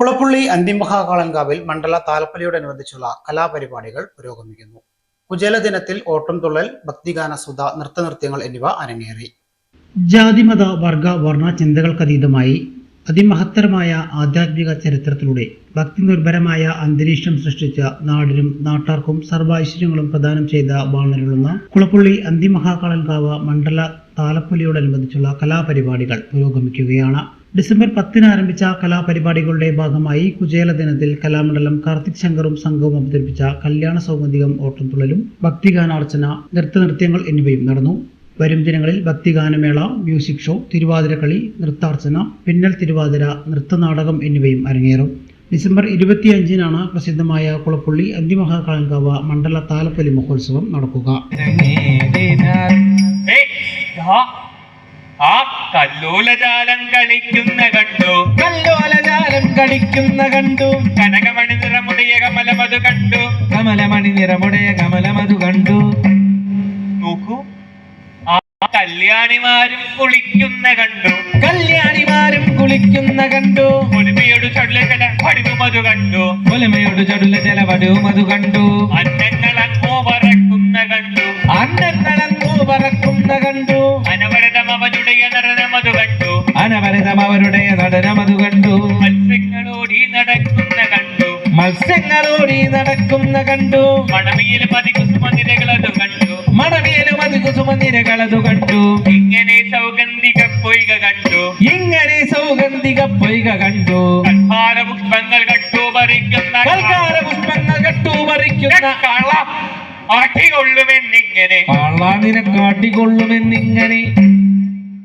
കുളപ്പുള്ളി അന്തിമഹാകാളൻകാവിൽ മണ്ഡല താലപ്പലിയോടനുബന്ധിച്ചുള്ള കലാപരിപാടികൾ പുരോഗമിക്കുന്നു. കുജല ദിനത്തിൽ ഓട്ടംതുള്ളൽ ഭക്തിഗാന സുധ നൃത്തനൃത്യങ്ങൾ എന്നിവ അരങ്ങേറി. ജാതിമത വർഗ വർണ ചിന്തകൾക്കതീതമായി അതിമഹത്തരമായ ആധ്യാത്മിക ചരിത്രത്തിലൂടെ ഭക്തി നിർഭരമായ അന്തരീക്ഷം സൃഷ്ടിച്ച നാടിനും നാട്ടാർക്കും സർവൈശ്വര്യങ്ങളും പ്രദാനം ചെയ്ത വാണരുളുന്ന കുളപ്പുള്ളി അന്തിമഹാകാളൻകാവ് മണ്ഡല താലപ്പൊലിയോടനുബന്ധിച്ചുള്ള കലാപരിപാടികൾ പുരോഗമിക്കുകയാണ്. ഡിസംബർ പത്തിന് ആരംഭിച്ച കലാപരിപാടികളുടെ ഭാഗമായി കുചേല ദിനത്തിൽ കലാമണ്ഡലം കാർത്തിക് ശങ്കറും സംഘവും അവതരിപ്പിച്ച കല്യാണ സൗഗന്ധികം ഓട്ടംതുള്ളലും ഭക്തിഗാനാർച്ചന നൃത്തനൃത്യങ്ങൾ എന്നിവയും നടന്നു. വരും ദിനങ്ങളിൽ ഭക്തിഗാനമേള മ്യൂസിക് ഷോ തിരുവാതിരക്കളി നൃത്താർച്ചന പിന്നൽ തിരുവാതിര നൃത്തനാടകം എന്നിവയും അരങ്ങേറും. ഡിസംബർ ഇരുപത്തിയഞ്ചിനാണ് പ്രസിദ്ധമായ കുളപ്പുള്ളി അന്തിമഹാകാളങ്കാവ് മണ്ഡല താലപ്പൊലി മഹോത്സവം നടക്കുക. കല്ലോലജാലം കളിക്കുന്ന കണ്ടു. കല്ലോലജാലം കളിക്കുന്ന കണ്ടു. കനകമണി നിറമുടിയ കമലമതു കണ്ടു. കമലമണി നിറമുടയ കമലമതു കണ്ടു. നോക്കൂ. ആ കല്യാണിമാരും കുളിക്കുന്ന കണ്ടു. കല്യാണിമാരും കുളിക്കുന്ന കണ്ടു. ഒലിമയോട് ചടുല ജല പടിവുമത് കണ്ടു. ഒലിമയോട് ചടുല ജല അത് കണ്ടു. അന്നങ്ങൾ അങ്ങോ പറക്കുന്ന കണ്ടു. അന്നങ്ങൾ അങ്ങോ പറക്കുന്ന കണ്ടു. അനവരതം അവനുடைய നടനമത് കണ്ടു. മത്സ്യങ്ങളോടി നടക്കുന്ന കണ്ടു. മത്സ്യങ്ങളോടി നടക്കുന്ന കണ്ടു. മണവിയിൽ പതികുസുമനിരകളതു കണ്ടു. മണവിയലും അത് കുസുമനിരകളതു കണ്ടു. ഇങ്ങനെ സൗഗന്ധിക പൊയ്ക കണ്ടു. ഇങ്ങനെ സൗഗന്ധിക പൊയ്ക കണ്ടു. കൽഹാര പുഷ്പങ്ങൾ കട്ടു പറിക്കുന്ന കൽക്കാര പുഷ്പങ്ങൾ കട്ടു പറിക്കുന്ന കള ആട്ടിക്കൊള്ളുമെന്നിങ്ങനെ പള്ളാതിനെ കാട്ടിക്കൊള്ളുമെന്നിങ്ങനെ